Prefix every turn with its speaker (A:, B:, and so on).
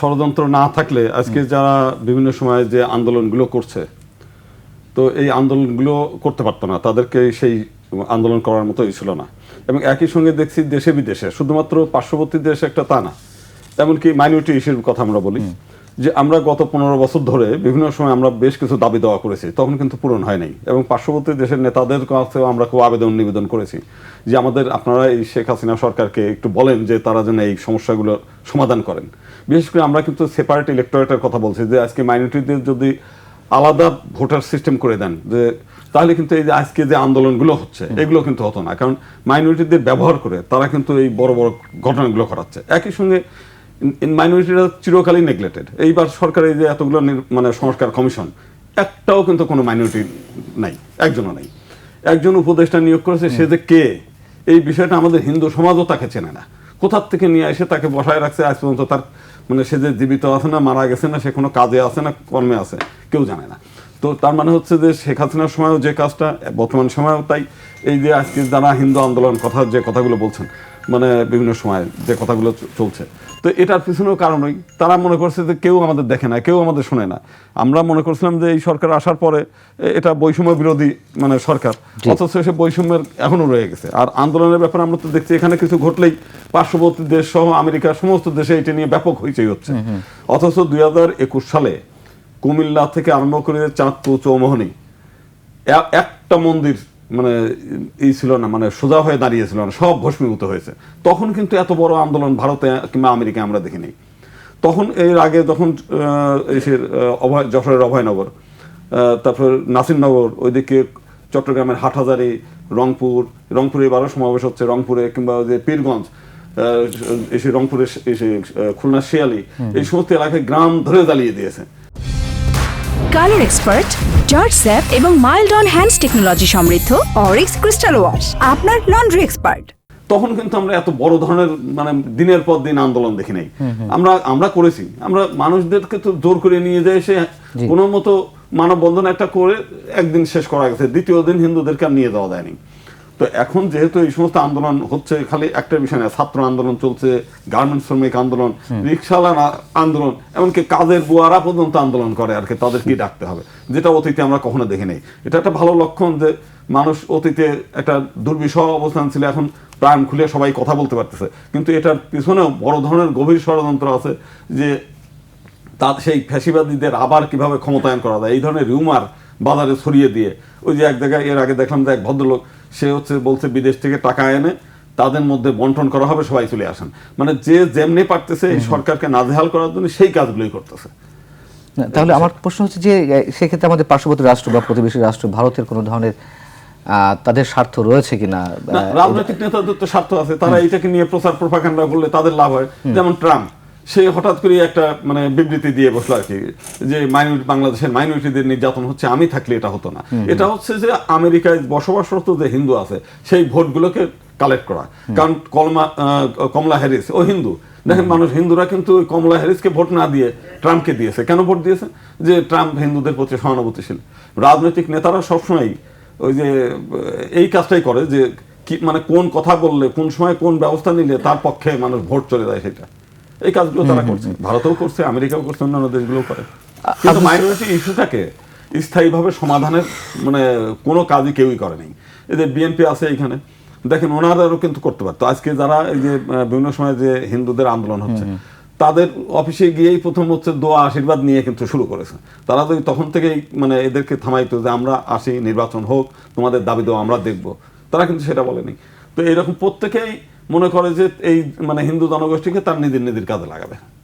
A: ষড়যন্ত্র না থাকলে আজকে যারা বিভিন্ন সময় যে আন্দোলনগুলো করছে তো এই আন্দোলনগুলো করতে পারতো না। তাদেরকে সেই আন্দোলন করার মতোই ছিল না। এবং একই সঙ্গে দেখছি দেশে বিদেশে শুধুমাত্র পার্শ্ববর্তী দেশ একটা তা না। এমনকি মাইনরিটি ইস্যুর কথা আমরা বলি। যে আমরা গত পনেরো বছর ধরে বিভিন্ন সময় আমরা বেশ কিছু দাবি দেওয়া করেছি তখন কিন্তু পূরণ হয় নাই। এবং পার্শ্ববর্তী দেশের নেতাদের কাছেও আমরা খুব আবেদন নিবেদন করেছি যে আমাদের আপনারা এই শেখ হাসিনা সরকারকে একটু বলেন যে তারা যেন এই সমস্যাগুলো সমাধান করেন। বিশেষ করে আমরা কিন্তু সেপারেট ইলেকটোরেটের কথা বলছি যে আজকে মাইনরিটিদের যদি আলাদা ভোটার সিস্টেম করে দেন যে তাহলে কিন্তু এই যে আজকে যে আন্দোলনগুলো হচ্ছে এগুলো কিন্তু হতো না। কারণ মাইনরিটিদের ব্যবহার করে তারা কিন্তু এই বড় বড় ঘটনাগুলো ঘটাচ্ছে। একই সঙ্গে মাইনরিটিরা চিরকালই এইবার সরকার এই যে এতগুলো মানে সংস্কার কমিশন, একটাও কিন্তু কোনো মাইনরিটি নাই, একজনও নাই। একজন উপদেষ্টা নিয়োগ করেছে, সে যে কে? এই বিষয়টা আমাদের হিন্দু সমাজও তাকে চেনে না। কোথার থেকে নিয়ে এসে তাকে বসায় রাখছে আজ পর্যন্ত তার মানে সে যে জীবিত আছে না, মারা গেছে না, সে কোনো কাজে আছে না, কর্মে আছে, কেউ জানে না। তো তার মানে হচ্ছে যে শেখ হাসিনার সময়ও যে কাজটা, বর্তমান সময়েও তাই। এই যে আজকে যারা হিন্দু আন্দোলন কথা, যে কথাগুলো বলছেন মানে বিভিন্ন সময় যে কথাগুলো চলছে। তো এটার পিছনেও কারণই তারা মনে করছে যে কেউ আমাদের দেখে না কেউ আমাদের শোনে না। আমরা মনে করছিলাম যে এই সরকার আসার পরে এটা বৈষম্য বিরোধী মানে সরকার অথচ সে বৈষম্যের এখনও রয়ে গেছে। আর আন্দোলনের ব্যাপারে আমরা তো দেখছি এখানে কিছু ঘটলেই পার্শ্ববর্তী দেশ সহ আমেরিকার সমস্ত দেশে এটা নিয়ে ব্যাপক হইচই হচ্ছে। অথচ দুই হাজার একুশ সালে কুমিল্লা থেকে আরম্ভ করে চাঁদপুর চৌমোহনী একটা মন্দির মানে ই ছিল না মানে সোজা হয়ে দাঁড়িয়েছিল না সব ভস্মীভূত হয়েছে। তখন কিন্তু এত বড় আন্দোলন ভারতে কিংবা আমেরিকায় আমরা দেখিনি। তখন এর আগে যখন আহ, এসে অভয় যশোরের অভয়নগর তারপর নাসিরনগর ওইদিকে চট্টগ্রামের হাটহাজারি রংপুর রংপুরে এবারও সমাবেশ হচ্ছে রংপুরে কিংবা ওই যে পীরগঞ্জ এসে রংপুরে এসে খুলনা শিয়ালি এই সমস্ত এলাকায় গ্রাম ধরে জ্বালিয়ে দিয়েছে।
B: কালার এক্সপার্ট জর্জ স্যাপ এবং মাইল্ড অন হ্যান্ডস টেকনোলজি সমৃদ্ধ অরিক্স ক্রিস্টাল ওয়াশ আপনার লন্ড্রি এক্সপার্ট।
A: তখন কিন্তু আমরা এত বড় ধরনের মানে দিনের পর দিন আন্দোলন দেখি নাই। আমরা আমরা করেছি। আমরা মানুষদেরকে তো জোর করে নিয়ে যায় সে কোনো মতো মানববন্ধন একটা করে একদিন শেষ করা গেছে দ্বিতীয় দিন হিন্দুদেরকে আর নিয়ে যাওয়া যায়নি। তো এখন যেহেতু এই সমস্ত আন্দোলন হচ্ছে খালি একটা বিষয় না ছাত্র আন্দোলন চলছে গার্মেন্টস শ্রমিক আন্দোলন রিক্সাওয়ালা আন্দোলন এমনকি কাজের বুয়ারা পর্যন্ত আন্দোলন করে আর কি তাদের কি ডাকতে হবে যেটা অতীতে আমরা কখনো দেখি নাই। এটা একটা ভালো লক্ষণ যে মানুষ অতীতে একটা দুর্বিষহ অবস্থান ছিল এখন প্রাণ খুলে সবাই কথা বলতে পারতেছে। কিন্তু এটার পিছনেও বড় ধরনের গভীর ষড়যন্ত্র আছে যে তার সেই ফ্যাসিবাদীদের আবার কীভাবে ক্ষমতায়ন করা যায় এই ধরনের রিউমার বাজারে ছড়িয়ে দিয়ে। ওই যে এক জায়গায় এর আগে দেখলাম যে এক ভদ্রলোক সে হচ্ছে বলছে বিদেশ থেকে টাকা এনে তাদের মধ্যে বন্টন করা হবে সবাই চলে আসেন। মানে যে যেমনি পারতেছে এই সরকারকে নাজেহাল করার জন্য সেই কাজগুলোই করতেছে।
C: তাহলে আমার প্রশ্ন হচ্ছে যে সেক্ষেত্রে আমাদের পার্শ্ববর্তী রাষ্ট্র বা প্রতিবেশী রাষ্ট্র ভারতের কোনো ধরনের আহ, তাদের স্বার্থ রয়েছে কিনা?
A: রাজনৈতিক নেতাদের তো স্বার্থ আছে তারা এটাকে নিয়ে প্রচার প্রপাগান্ডা করলে তাদের লাভ হয়। যেমন ট্রাম্প। সে হঠাৎ করে একটা মানে বিবৃতি দিয়ে বসল আর কি যে মাইনরিটি বাংলাদেশের মাইনরিটিদের নির্যাতন হচ্ছে আমি থাকলে এটা হতো না। এটা হচ্ছে যে আমেরিকায় বসবাসরত যে হিন্দু আছে সেই ভোটগুলোকে কালেক্ট করা। কারণ কলমা কমলা হ্যারিস ও হিন্দু। দেখেন মানুষ হিন্দুরা কিন্তু ওই কমলা হ্যারিসকে ভোট না দিয়ে ট্রাম্পকে দিয়েছে। কেন ভোট দিয়েছে? যে ট্রাম্প হিন্দুদের প্রতি সহানুভূতিশীল। রাজনৈতিক নেতারা সবসময় ওই যে এই কাজটাই করে যে কি মানে কোন কথা বললে কোন সময় কোন ব্যবস্থা নিলে তার পক্ষে মানুষ ভোট চলে যায় সেটা। এই কাজগুলো তারা করছে। ভারতেও করছে আমেরিকাও করছে অন্যান্য দেশগুলো করে। কিন্তু মাইনরিটি ইস্যুটাকে স্থায়ীভাবে সমাধানের মানে কোনো কাজই কেউই করে নাই। এদের বিএনপি আছে এখানে দেখেন ওনারাও কিন্তু করতে পারতো। আজকে যারা এই যে বিভিন্ন সময় যে হিন্দুদের আন্দোলন হচ্ছে তাদের অফিসে গিয়েই প্রথম হচ্ছে দোয়া আশীর্বাদ নিয়ে কিন্তু শুরু করেছে। তারা তো তখন থেকেই মানে এদেরকে থামাইতো যে আমরা আসি নির্বাচন হোক তোমাদের দাবি দেওয়া আমরা দেখব। তারা কিন্তু সেটা বলেনি। তো এরকম প্রত্যেকেই মনে করে যে এই মানে হিন্দু জনগোষ্ঠীকে তার নিজের নিজের কাজে লাগাবে।